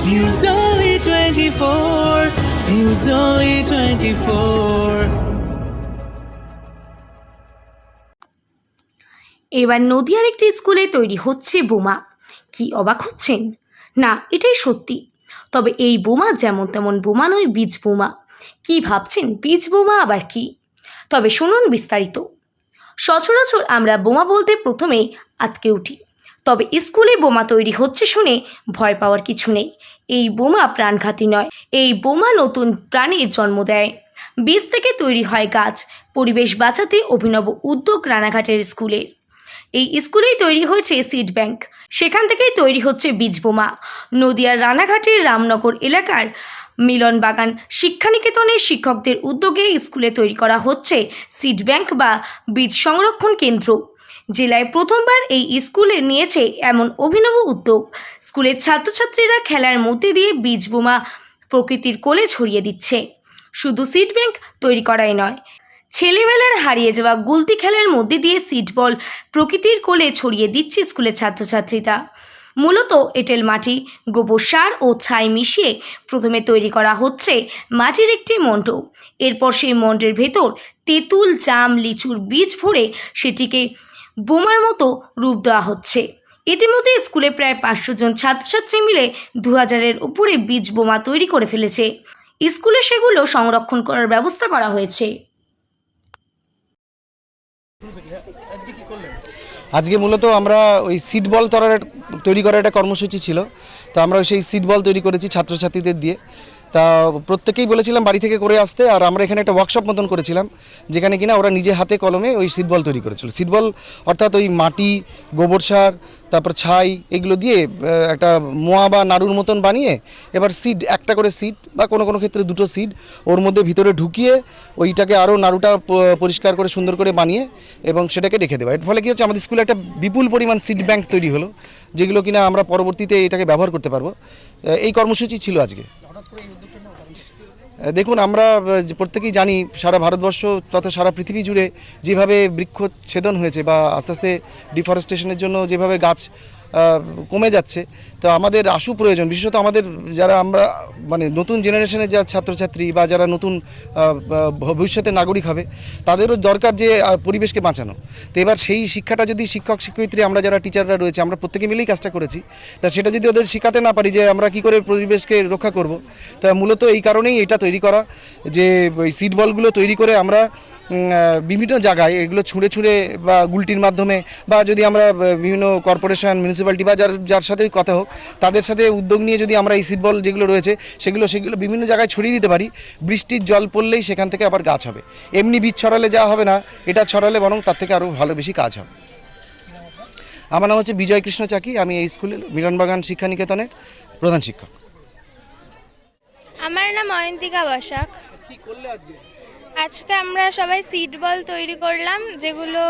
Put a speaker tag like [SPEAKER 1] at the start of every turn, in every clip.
[SPEAKER 1] News Only 24. News Only 24.
[SPEAKER 2] এবার নদিয়ার একটি স্কুলে তৈরি হচ্ছে বোমা। কি অবাক হচ্ছেন? না, এটাই সত্যি। তবে এই বোমা যেমন তেমন বোমা নয়, বীজ বোমা। কি ভাবছেন, বীজ বোমা আবার কি? তবে শুনুন বিস্তারিত। সচরাচর আমরা বোমা বলতে প্রথমেই আতকে উঠি। তবে স্কুলে বোমা তৈরি হচ্ছে শুনে ভয় পাওয়ার কিছু নেই। এই বোমা প্রাণঘাতী নয়, এই বোমা নতুন প্রাণীর জন্ম দেয়। বীজ থেকে তৈরি হয় গাছ, পরিবেশ বাঁচাতে অভিনব উদ্যোগ রানাঘাটের স্কুলে। এই স্কুলেই তৈরি হয়েছে সিড ব্যাংক। সেখান থেকেই তৈরি হচ্ছে বীজ বোমা। নদিয়ার রানাঘাটের রামনগর এলাকার মিলন বাগান শিক্ষানিকেতনের শিক্ষকদের উদ্যোগে স্কুলে তৈরি করা হচ্ছে সিড ব্যাংক বা বীজ সংরক্ষণ কেন্দ্র। জেলায় প্রথমবার এই স্কুলে নিয়েছে এমন অভিনব উদ্যোগ। স্কুলের ছাত্রছাত্রীরা খেলার মধ্যে দিয়ে বীজ বোমা প্রকৃতির কোলে ছড়িয়ে দিচ্ছে। শুধু সিট ব্যাংক তৈরি করাই নয়, ছেলেবেলার হারিয়ে যাওয়া গুলতি খেলার মধ্যে দিয়ে সিট বল প্রকৃতির কোলে ছড়িয়ে দিচ্ছে স্কুলের ছাত্রছাত্রীরা। মূলত এঁটেল মাটি, গোবর সার ও ছাই মিশিয়ে প্রথমে তৈরি করা হচ্ছে মাটির একটি মণ্ড এরপর সেই মণ্ডের ভেতর তেঁতুল, জাম, লিচুর বীজ ভরে সেটিকে বোমার মতো রূপ দেওয়া হচ্ছে। ইতিমধ্যে স্কুলে প্রায় পাঁচশো জন ছাত্রছাত্রী মিলে দু হাজারের উপরে বীজ বোমা তৈরি করে ফেলেছে। স্কুলে সেগুলো সংরক্ষণ করার ব্যবস্থা করা হয়েছে।
[SPEAKER 3] আজকে মূলত আমরা ওই সিট বল তৈরি করার একটা কর্মসূচি ছিল। তো আমরা সেই সিট বল তৈরি করেছি ছাত্রছাত্রীদের দিয়ে। তা প্রত্যেকেই বলেছিলাম বাড়ি থেকে করে আসতে, আর আমরা এখানে একটা ওয়ার্কশপ মতন করেছিলাম, যেখানে কিনা ওরা নিজে হাতে কলমে ওই সিটবল তৈরি করেছিল। সিটবল অর্থাৎ ওই মাটি, গোবর সার, তারপর ছাই, এগুলো দিয়ে একটা মোয়া বা নাড়ুর মতন বানিয়ে এবার সিড একটা করে সিড বা কোনো কোনো ক্ষেত্রে দুটো সিড ওর মধ্যে ভিতরে ঢুকিয়ে ওইটাকে আরও নাড়ুটা পরিষ্কার করে সুন্দর করে বানিয়ে এবং সেটাকে রেখে দেওয়া। এর ফলে কী হচ্ছে, আমাদের স্কুলে একটা বিপুল পরিমাণ সিড ব্যাংক তৈরি হলো, যেগুলো কিনা আমরা পরবর্তীতে এটাকে ব্যবহার করতে পারব। এই কর্মসূচি ছিল আজকে। দেখুন, আমরা প্রত্যেকেই জানি সারা ভারতবর্ষ তথা সারা পৃথিবী জুড়ে যেভাবে বৃক্ষ ছেদন হয়েছে বা আস্তে আস্তে ডিফরেস্টেশনের জন্য যেভাবে গাছ কমে যাচ্ছে। তো আমাদের আশু প্রয়োজন বিশেষত আমাদের যারা আমরা মানে নতুন জেনারেশনের যা ছাত্রছাত্রী বা যারা নতুন আহ, নাগরিক হবে তাদেরও দরকার যে পরিবেশকে বাঁচানো। তো এবার সেই শিক্ষাটা যদি শিক্ষক শিক্ষয়িত্রী আমরা যারা টিচাররা রয়েছে আমরা প্রত্যেকে মিলেই কাজটা করেছি। তা সেটা যদি ওদের শেখাতে না পারি যে আমরা কি করে পরিবেশকে রক্ষা করব তা মূলত এই কারণেই এটা তৈরি করা যে ওই সিট বলগুলো তৈরি করে আমরা বিভিন্ন জায়গায় এগুলো ছুঁড়ে ছুঁড়ে বা গুলটির মাধ্যমে বা যদি আমরা বিভিন্ন কর্পোরেশন মিউনিসিপ্যালিটি বা যার যার সাথে কথা হোক তাদের সাথে উদ্যোগ নিয়ে যদি আমরা এই সিট বল যেগুলো রয়েছে সেগুলো সেগুলো বিভিন্ন জায়গায় ছড়িয়ে দিতে পারি বৃষ্টির জল পড়লেই সেখান থেকে আবার গাছ হবে। এমনি বীজ ছড়ালে যা হবে না এটা ছড়ালে বরং তার থেকে আরও ভালো বেশি কাজ হবে। আমার নাম হচ্ছে বিজয় কৃষ্ণ চাকি আমি এই স্কুলের মিলনবাগান শিক্ষানিকেতনের প্রধান শিক্ষক।
[SPEAKER 4] আমার নাম অয়ন্তিকা বসাক। আজকে? আমরা সবাই সিড বল তৈরি করলাম, যেগুলো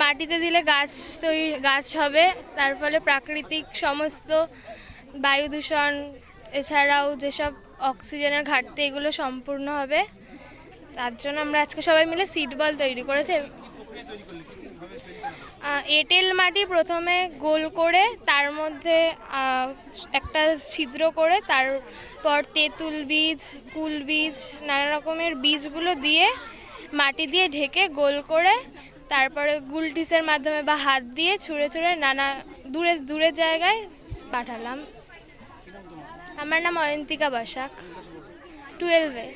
[SPEAKER 4] মাটিতে দিলে গাছ তৈরি গাছ হবে। তার ফলে প্রাকৃতিক সমস্ত বায়ু দূষণ, এছাড়াও যেসব অক্সিজেনের ঘাটতি, এগুলো সম্পূর্ণ হবে। তার জন্য আমরা আজকে সবাই মিলে সিড বল তৈরি করেছি। এঁটেল মাটি প্রথমে গোল করে, তার মধ্যে একটা ছিদ্র করে, তারপর তেঁতুল বীজ, কুল বীজ, নানা রকমের বীজগুলো দিয়ে মাটি দিয়ে ঢেকে গোল করে, তারপরে গুলটিসের মাধ্যমে বা হাত দিয়ে ছুঁড়ে ছুঁড়ে নানা, দূরে দূরের জায়গায় পাঠালাম। আমার নাম অয়ন্তিকা বসাক টুয়েলভে